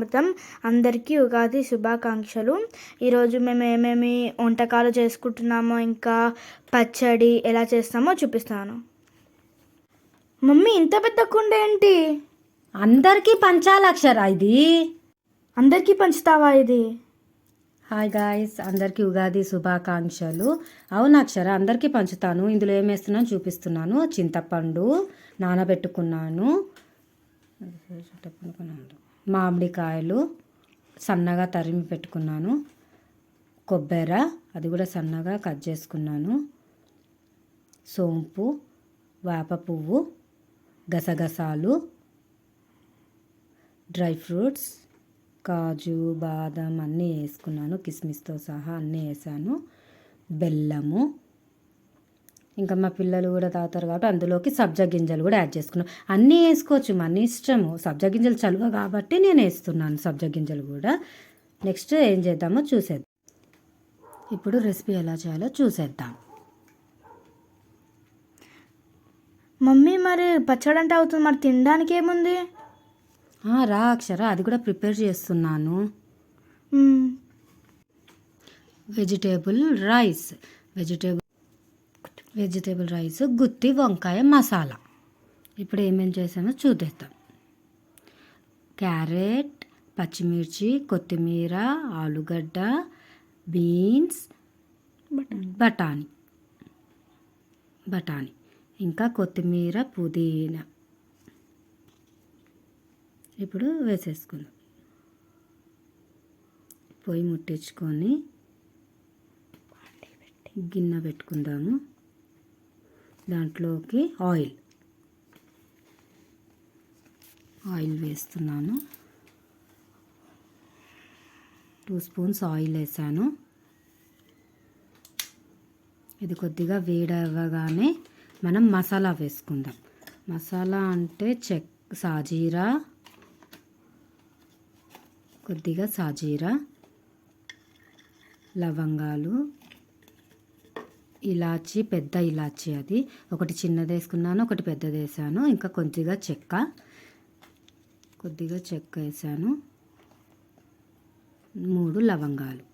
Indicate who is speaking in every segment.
Speaker 1: స్వాగతం అందరికీ ఉగాది శుభాకాంక్షలు. ఈరోజు మేము ఏమేమి వంటకాలు చేసుకుంటున్నామో ఇంకా పచ్చడి ఎలా చేస్తామో చూపిస్తాను. మమ్మీ ఇంత పెద్ద కుండ ఏంటి?
Speaker 2: అందరికీ పంచాలక్షర ఇది?
Speaker 1: అందరికీ పంచుతావా ఇది?
Speaker 2: హాయ్ గాయస్ అందరికీ ఉగాది శుభాకాంక్షలు. అవును అక్షర అందరికీ పంచుతాను. ఇందులో ఏం వేస్తున్నాను చూపిస్తున్నాను. చింతపండు నానబెట్టుకున్నాను. మామిడికాయలు సన్నగా తరిమి పెట్టుకున్నాను. కొబ్బరి అది కూడా సన్నగా కట్ చేసుకున్నాను. సోంపు వేప పువ్వు గసగసాలు డ్రై ఫ్రూట్స్ కాజు బాదం అన్నీ వేసుకున్నాను. కిస్మిస్తో సహా అన్నీ వేసాను. బెల్లము ఇంకా మా పిల్లలు కూడా తాగుతారు కాబట్టి అందులోకి సబ్జా గింజలు కూడా యాడ్ చేసుకున్నాం. అన్నీ వేసుకోవచ్చు మన ఇష్టము. సబ్జా గింజలు చలువ కాబట్టి నేను వేస్తున్నాను సబ్జా గింజలు కూడా. నెక్స్ట్ ఏం చేద్దామో చూసేద్దాం. ఇప్పుడు రెసిపీ ఎలా చేయాలో చూసేద్దాం.
Speaker 1: మమ్మీ మరి పచ్చడి అంటే అవుతుంది మరి తినడానికి ఏముంది?
Speaker 2: రా అక్షర అది కూడా ప్రిపేర్ చేస్తున్నాను. Vegetable rice. Vegetable vegetable rice గుత్తి వంకాయ మసాలా. ఇప్పుడు ఏమేమి చేసామో చూద్దాం. క్యారెట్ పచ్చిమిర్చి కొత్తిమీర ఆలుగడ్డ బీన్స్ బఠానీ. బఠానీ. ఇంకా కొత్తిమీర పుదీనా. ఇప్పుడు వేసేసుకుందాం. పొయ్యి ముట్టించుకొని గిన్నె పెట్టుకుందాము. దాంట్లోకి ఆయిల్. ఆయిల్ వేస్తున్నాను. టూ స్పూన్స్ ఆయిల్ వేసాను. ఇది కొద్దిగా వేడవగానే మనం మసాలా వేసుకుందాం. మసాలా అంటే చెక్ సాజీరా. కొద్దిగా సాజీరా. లవంగాలు. ఇలాచి పెద్ద ఇలాచి అది. ఒకటి చిన్నది వేసుకున్నాను ఒకటి పెద్దది వేసాను. ఇంకా కొద్దిగా చెక్క. కొద్దిగా చెక్క వేసాను. మూడు లవంగాలు.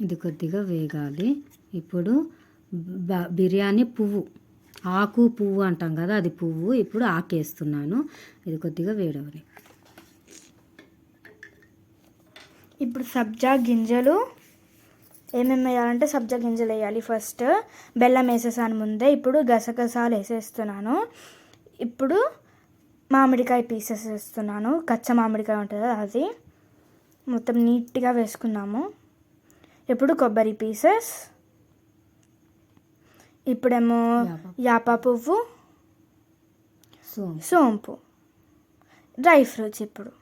Speaker 2: ఇది కొద్దిగా వేగాలి. ఇప్పుడు బ- బిర్యానీ పువ్వు. ఆకు పువ్వు అంటాం కదా అది పువ్వు. ఇప్పుడు ఆకేస్తున్నాను ఇది కొద్దిగా వేడవని.
Speaker 1: ఇప్పుడు సబ్జా గింజలు ఏమేమి వేయాలంటే సబ్జా గింజలు వేయాలి ఫస్ట్. బెల్లం వేసేసాను ముందే. ఇప్పుడు గసగసాలు వేసేస్తున్నాను. ఇప్పుడు మామిడికాయ పీసెస్ వేస్తున్నాను. కచ్చ మామిడికాయ ఉంటుంది అది. మొత్తం నీట్గా వేసుకున్నాము. ఇప్పుడు కొబ్బరి పీసెస్. ఇప్పుడేమో
Speaker 2: యాప.
Speaker 1: పువ్వు. సోంపు. డ్రై ఫ్రూట్స్ ఇప్పుడు.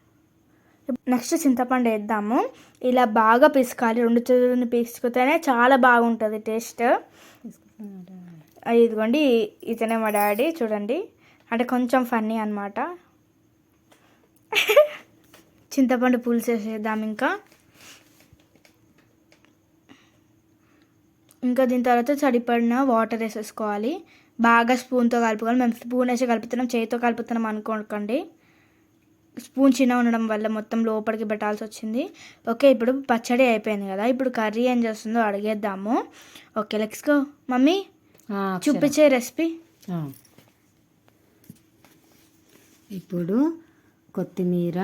Speaker 1: నెక్స్ట్ చింతపండు వేద్దాము. ఇలా బాగా పిసకాలి. రెండు చేతులను పిసుకుతేనే చాలా బాగుంటుంది టేస్ట్. ఇదిగోండి ఇతనే మా డాడీ చూడండి. అంటే కొంచెం ఫన్నీ అనమాట చింతపండు పులుసు వేసేద్దాం ఇంకా. ఇంకా దీని తర్వాత చడిపడిన వాటర్ వేసేసుకోవాలి. బాగా స్పూన్తో కలుపుకోవాలి. మేము స్పూన్ వేసి కలుపుతున్నాం చేతితో కలుపుతున్నాం అనుకోకండి. స్పూన్ చిన్న ఉండడం వల్ల మొత్తం లోపలికి పెట్టాల్సి వచ్చింది. ఓకే ఇప్పుడు పచ్చడి అయిపోయింది కదా. ఇప్పుడు కర్రీ ఏం చేస్తుందో అడిగేద్దాము. Okay let's go mummy. చూపించే రెసిపీ.
Speaker 2: ఇప్పుడు కొత్తిమీర.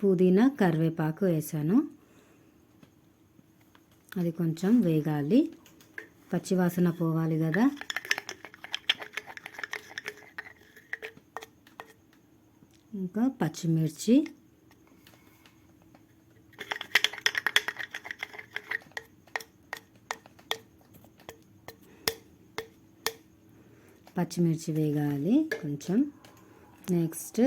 Speaker 2: పుదీనా కరివేపాకు వేసాను. అది కొంచెం వేగాలి. పచ్చివాసన పోవాలి కదా. ఇంకా పచ్చిమిర్చి. పచ్చిమిర్చి వేగాలి కొంచెం. నెక్స్ట్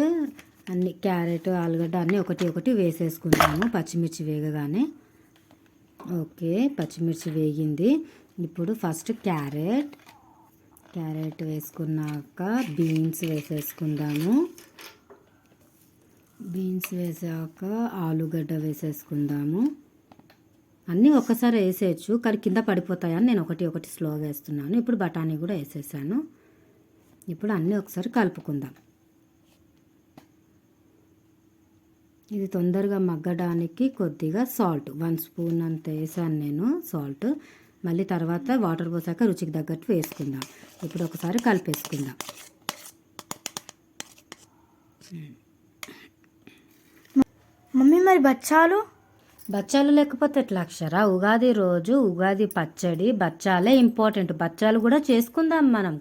Speaker 2: అన్ని క్యారెట్ ఆలుగడ్డ అన్నీ ఒకటి ఒకటి వేసేసుకుంటాము పచ్చిమిర్చి వేగగానే. ఓకే పచ్చిమిర్చి వేగింది. ఇప్పుడు ఫస్ట్ క్యారెట్. క్యారెట్ వేసుకున్నాక బీన్స్ వేసేసుకుందాము. బీన్స్ వేసాక ఆలుగడ్డ వేసేసుకుందాము. అన్నీ ఒక్కసారి వేసేయచ్చు కానీ కింద పడిపోతాయని నేను ఒకటి ఒకటి స్లోగా వేస్తున్నాను. ఇప్పుడు బఠానీ కూడా వేసేసాను. ఇప్పుడు అన్నీ ఒకసారి కలుపుకుందాం. ఇది తొందరగా మగ్గడానికి కొద్దిగా సాల్ట్ వన్ స్పూన్ అంత వేసాను నేను సాల్ట్. మళ్ళీ తర్వాత వాటర్ పోసాక రుచికి తగ్గట్టు వేసుకుందాం. ఇప్పుడు ఒకసారి కలిపేసుకుందాం.
Speaker 1: మమ్మీ మరి బచ్చాలు?
Speaker 2: బచ్చాలు లేకపోతే ఎట్లా అక్షర? ఉగాది రోజు ఉగాది పచ్చడి బచ్చాలే ఇంపార్టెంట్ బచ్చాలు కూడా చేసుకుందాం మనం.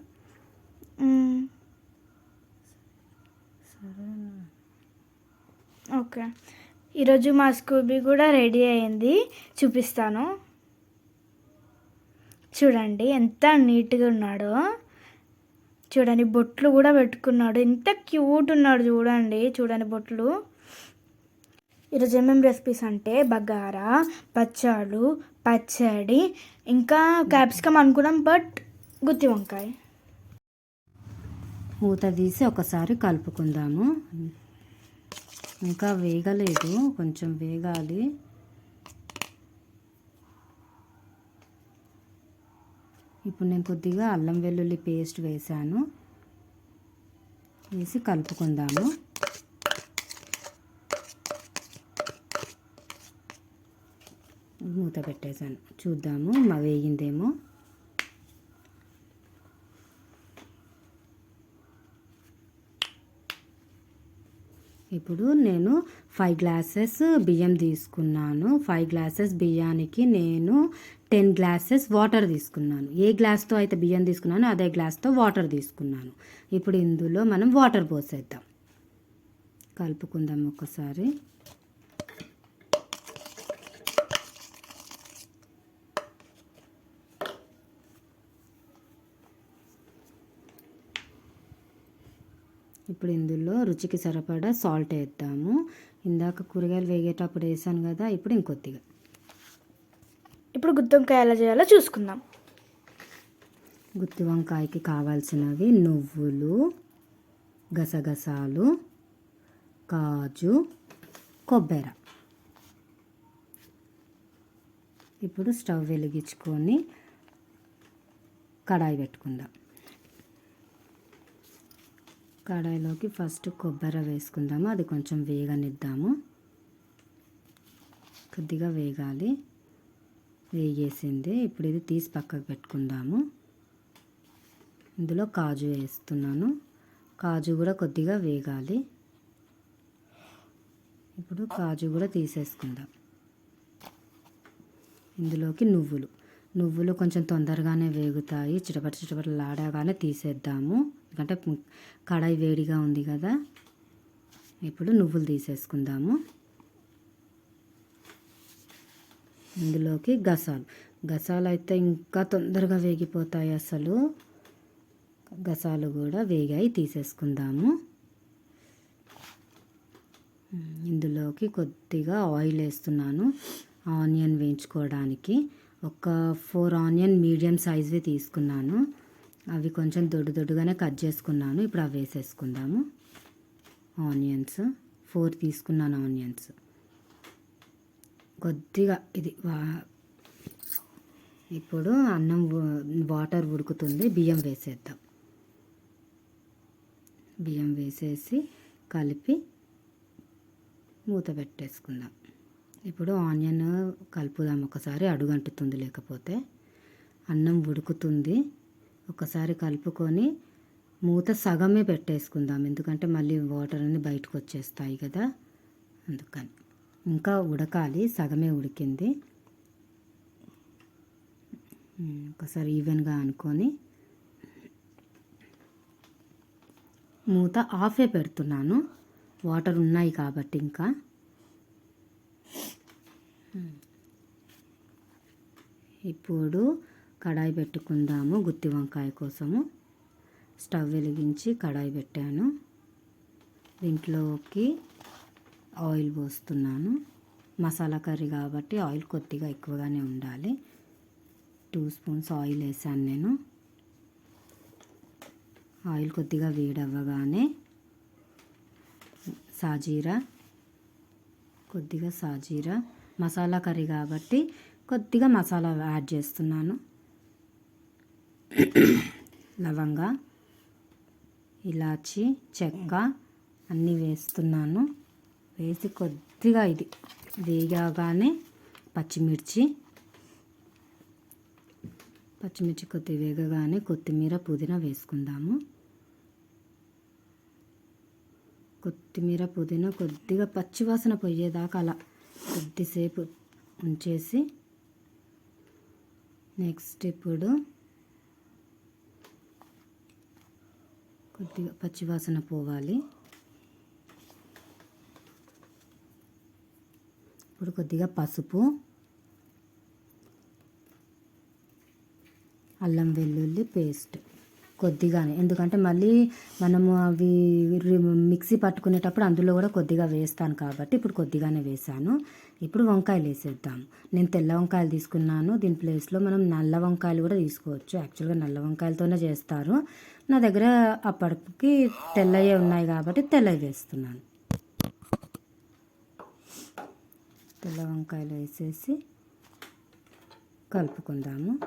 Speaker 1: ఓకే. ఈరోజు మా స్కూబీ కూడా రెడీ అయింది. చూపిస్తాను. చూడండి ఎంత నీట్గా ఉన్నాడో. చూడండి బొట్లు కూడా పెట్టుకున్నాడు. ఎంత క్యూట్ ఉన్నాడు చూడండి చూడండి బొట్లు. ఈరోజు ఏమేమి రెసిపీస్ అంటే బగారా పచ్చాలు పచ్చడి ఇంకా క్యాప్సికమ్ అనుకున్నాం బట్ గుత్తి వంకాయ.
Speaker 2: మూత తీసి ఒకసారి కలుపుకుందాము. ఇంకా వేగలేదు కొంచెం వేగాలి. ఇప్పుడు నేను కొద్దిగా అల్లం వెల్లుల్లి పేస్ట్ వేసాను వేసి కలుపుకుందాము. మూత పెట్టేశాను. చూద్దాము మా వేగిందేమో. ఇప్పుడు నేను ఫైవ్ గ్లాసెస్ బియ్యం తీసుకున్నాను. ఫైవ్ గ్లాసెస్ బియ్యానికి నేను టెన్ గ్లాసెస్ వాటర్ తీసుకున్నాను. ఏ గ్లాస్తో అయితే బియ్యం తీసుకున్నానో అదే గ్లాస్తో వాటర్ తీసుకున్నాను. ఇప్పుడు ఇందులో మనం వాటర్ పోసేద్దాం. కలుపుకుందాం ఒకసారి. ఇప్పుడు ఇందులో రుచికి సరిపడా సాల్ట్ వేద్దాము. ఇందాక కూరగాయలు వేగేటప్పుడు వేసాను కదా ఇప్పుడు ఇంకొద్దిగా.
Speaker 1: ఇప్పుడు గుత్తి వంకాయ ఎలా చేయాలో చూసుకుందాం.
Speaker 2: గుత్తి వంకాయకి కావాల్సినవి నువ్వులు గసగసాలు కాజు కొబ్బరి. ఇప్పుడు స్టవ్ వెలిగించుకొని కడాయి పెట్టుకుందాం. కడాయిలోకి ఫస్ట్ కొబ్బరి వేసుకుందాము. అది కొంచెం వేగనిద్దాము. కొద్దిగా వేగాలి. వేగేసింది. ఇప్పుడు ఇది తీసి పక్కకు పెట్టుకుందాము. ఇందులో కాజు వేస్తున్నాను. కాజు కూడా కొద్దిగా వేగాలి. ఇప్పుడు కాజు కూడా తీసేసుకుందాం. ఇందులోకి నువ్వులు. నువ్వులు కొంచెం తొందరగానే వేగుతాయి. చిటపట చిటపటలాడగానే తీసేద్దాము. ఎందుకంటే కడాయి వేడిగా ఉంది కదా. ఇప్పుడు నువ్వులు తీసేసుకుందాము. ఇందులోకి గసాలు. గసాలు అయితే ఇంకా తొందరగా వేగిపోతాయి అసలు. గసాలు కూడా వేగాయి తీసేసుకుందాము. ఇందులోకి కొద్దిగా ఆయిల్ వేస్తున్నాను. ఆనియన్ వేయించుకోవడానికి. ఒక ఫోర్ ఆనియన్ మీడియం సైజ్వి తీసుకున్నాను. అవి కొంచెం దొడ్డు దొడ్డుగానే కట్ చేసుకున్నాను. ఇప్పుడు అవి వేసేసుకుందాము. ఆనియన్స్. ఫోర్ తీసుకున్నాను ఆనియన్స్. కొద్దిగా ఇది వా ఇప్పుడు అన్నం వాటర్ ఉడుకుతుంది. బియ్యం వేసేద్దాం. బియ్యం వేసేసి కలిపి మూత పెట్టేసుకుందాం. ఇప్పుడు ఆనియన్ కలుపుదాం. ఒకసారి అడుగంటుతుంది లేకపోతే. అన్నం ఉడుకుతుంది. ఒకసారి కలుపుకొని మూత సగమే పెట్టేసుకుందాం. ఎందుకంటే మళ్ళీ వాటర్ అన్ని బయటకు వచ్చేస్తాయి కదా. అందుకని ఇంకా ఉడకాలి. సగమే ఉడికింది. ఒకసారి ఈవెన్గా అనుకొని మూత ఆఫే పెడుతున్నాను. వాటర్ ఉన్నాయి కాబట్టి ఇంకా. ఇప్పుడు కడాయి పెట్టుకుందాము గుత్తి వంకాయ కోసము. స్టవ్ వెలిగించి కడాయి పెట్టాను. దీంట్లోకి ఆయిల్ పోస్తున్నాను. మసాలా కర్రీ కాబట్టి ఆయిల్ కొద్దిగా ఎక్కువగానే ఉండాలి. టూ స్పూన్స్ ఆయిల్ వేసాను నేను. ఆయిల్ కొద్దిగా వేడవ్వగానే సాజీరా కొద్దిగా సాజీరా. మసాలా కర్రీ కాబట్టి కొద్దిగా మసాలా యాడ్ చేస్తున్నాను. లవంగ ఇలాచి చెక్క అన్నీ వేస్తున్నాను. వేసి కొద్దిగా ఇది వేగగానే పచ్చిమిర్చి పచ్చిమిర్చి కొద్దిగా వేగగానే కొత్తిమీర పుదీనా వేసుకుందాము. కొత్తిమీర పుదీనా కొద్దిగా పచ్చివాసన పోయేదాకా అలా కొద్దిసేపు ఉంచేసి నెక్స్ట్ ఇప్పుడు కొద్దిగా పచ్చివాసన పోవాలి. ఇప్పుడు కొద్దిగా పసుపు అల్లం వెల్లుల్లి పేస్ట్ కొద్దిగానే. ఎందుకంటే మళ్ళీ మనము అవి మిక్సీ పట్టుకునేటప్పుడు అందులో కూడా కొద్దిగా వేస్తాను కాబట్టి ఇప్పుడు కొద్దిగానే వేసాను ఇప్పుడు వంకాయలు వేసేద్దాం. నేను తెల్ల వంకాయలు తీసుకున్నాను. దీని ప్లేస్లో మనం నల్ల వంకాయలు కూడా తీసుకోవచ్చు. యాక్చువల్గా నల్ల వంకాయలతోనే చేస్తారు. నా దగ్గర అప్పటికి తెల్లయే ఉన్నాయి కాబట్టి తెల్లవి వేస్తున్నాను. తెల్ల వంకాయలు వేసేసి కలుపుకుందాము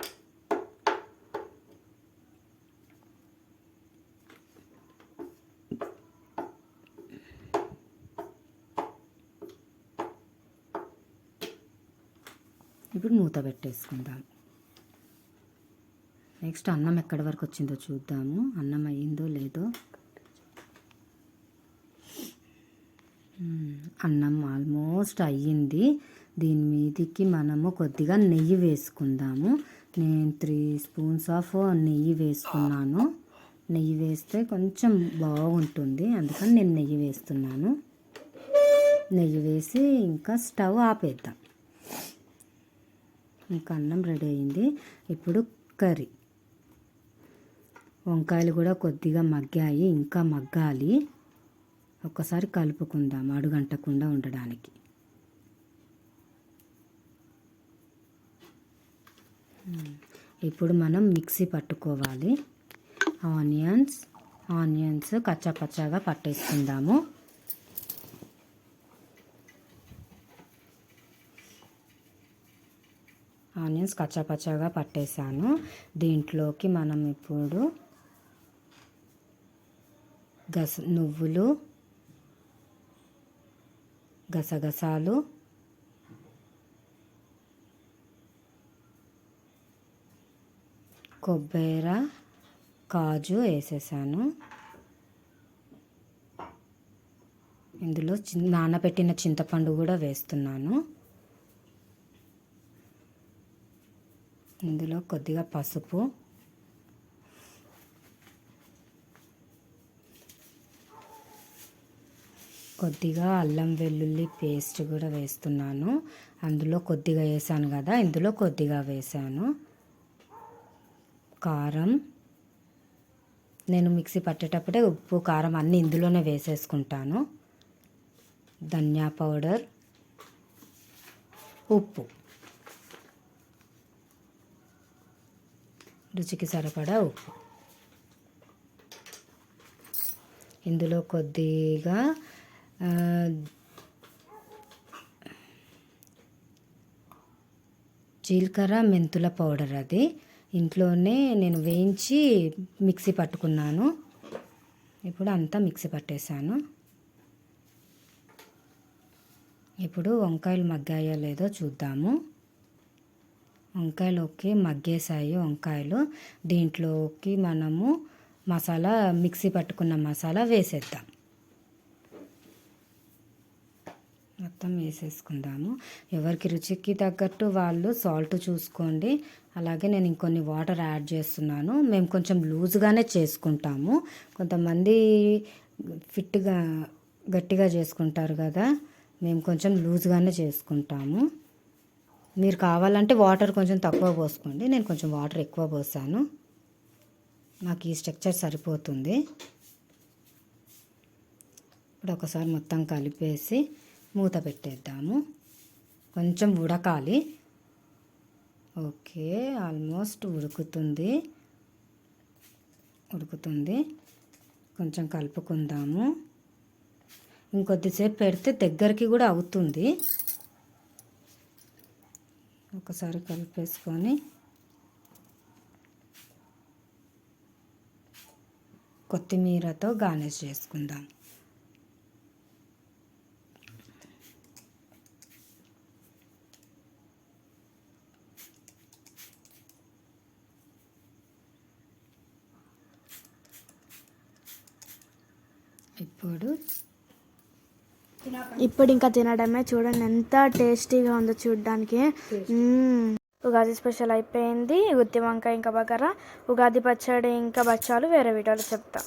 Speaker 2: ఇప్పుడు మూత పెట్టేసుకుందాం. నెక్స్ట్ అన్నం ఎక్కడి వరకు వచ్చిందో చూద్దాము. అన్నం అయ్యిందో లేదో. అన్నం ఆల్మోస్ట్ అయ్యింది. దీని మీదికి మనము కొద్దిగా నెయ్యి వేసుకుందాము. నేను త్రీ స్పూన్స్ ఆఫ్ నెయ్యి వేసుకున్నాను. నెయ్యి వేస్తే కొంచెం బాగుంటుంది. అందుకని నేను నెయ్యి వేస్తున్నాను. నెయ్యి వేసి ఇంకా స్టవ్ ఆపేద్దాం. ఇంకా అన్నం రెడీ అయింది. ఇప్పుడు కర్రీ. వంకాయలు కూడా కొద్దిగా మగ్గాయి ఇంకా మగ్గాలి. ఒక్కసారి కలుపుకుందాం అడుగంటకుండా ఉండడానికి. ఇప్పుడు మనం మిక్సీ పట్టుకోవాలి. ఆనియన్స్ ఆనియన్స్ కచ్చాపచ్చాగా పట్టేసుకుందాము. ఆనియన్స్ కచ్చాపచ్చాగా పట్టేశాను. దీంట్లోకి మనం ఇప్పుడు గస నువ్వులు గసగసాలు కొబ్బరి కాజు వేసేసాను. ఇందులో నానబెట్టిన చింతపండు కూడా వేస్తున్నాను. ఇందులో కొద్దిగా పసుపు. కొద్దిగా అల్లం వెల్లుల్లి పేస్ట్ కూడా వేస్తున్నాను. అందులో కొద్దిగా వేసాను కదా ఇందులో కొద్దిగా వేసాను. కారం. నేను మిక్సీ పట్టేటప్పుడే ఉప్పు కారం అన్నీ ఇందులోనే వేసేసుకుంటాను. ధనియా పౌడర్. ఉప్పు. రుచికి సరిపడా ఉప్పు. ఇందులో కొద్దిగా జీలకర్ర మెంతుల పౌడర్ అది. ఇంట్లోనే నేను వేయించి మిక్సీ పట్టుకున్నాను. ఇప్పుడు అంతా మిక్సీ పట్టేశాను. ఇప్పుడు వంకాయలు మగ్గాయో లేదో చూద్దాము. వంకాయలోకి మగ్గేసాయి వంకాయలు. దీంట్లోకి మనము మసాలా మిక్సీ పట్టుకున్న మసాలా వేసేద్దాం. మొత్తం వేసేసుకుందాము. ఎవరికి రుచికి తగ్గట్టు వాళ్ళు సాల్ట్ చూసుకోండి. అలాగే నేను ఇంకొన్ని వాటర్ యాడ్ చేస్తున్నాను. మేము కొంచెం లూజ్గానే చేసుకుంటాము. కొంతమంది ఫిట్గా గట్టిగా చేసుకుంటారు కదా. మేము కొంచెం లూజ్గానే చేసుకుంటాము. మీరు కావాలంటే వాటర్ కొంచెం తక్కువ పోసుకోండి. నేను కొంచెం వాటర్ ఎక్కువ పోసాను. నాకు ఈ స్ట్రక్చర్ సరిపోతుంది. ఇప్పుడు ఒకసారి మొత్తం కలిపేసి మూత పెట్టేద్దాము. కొంచెం ఉడకాలి. ఓకే ఆల్మోస్ట్ ఉడుకుతుంది. ఉడుకుతుంది. కొంచెం కలుపుకుందాము. ఇంకొద్దిసేపు పెడితే దగ్గరికి కూడా అవుతుంది. ఒకసారి కలిపేసుకొని కొత్తిమీరతో గార్నిష్ చేసుకుందాం. ఇప్పుడు
Speaker 1: ఇప్పుడు ఇంకా తినడమే చూడండి ఎంత టేస్టీగా ఉందో చూడడానికి. ఉగాది స్పెషల్ అయిపోయింది గుత్తి వంకాయ ఇంకా బగారా ఉగాది పచ్చడి ఇంకా బచ్చాలు వేరే వీడియోలో చెప్తా.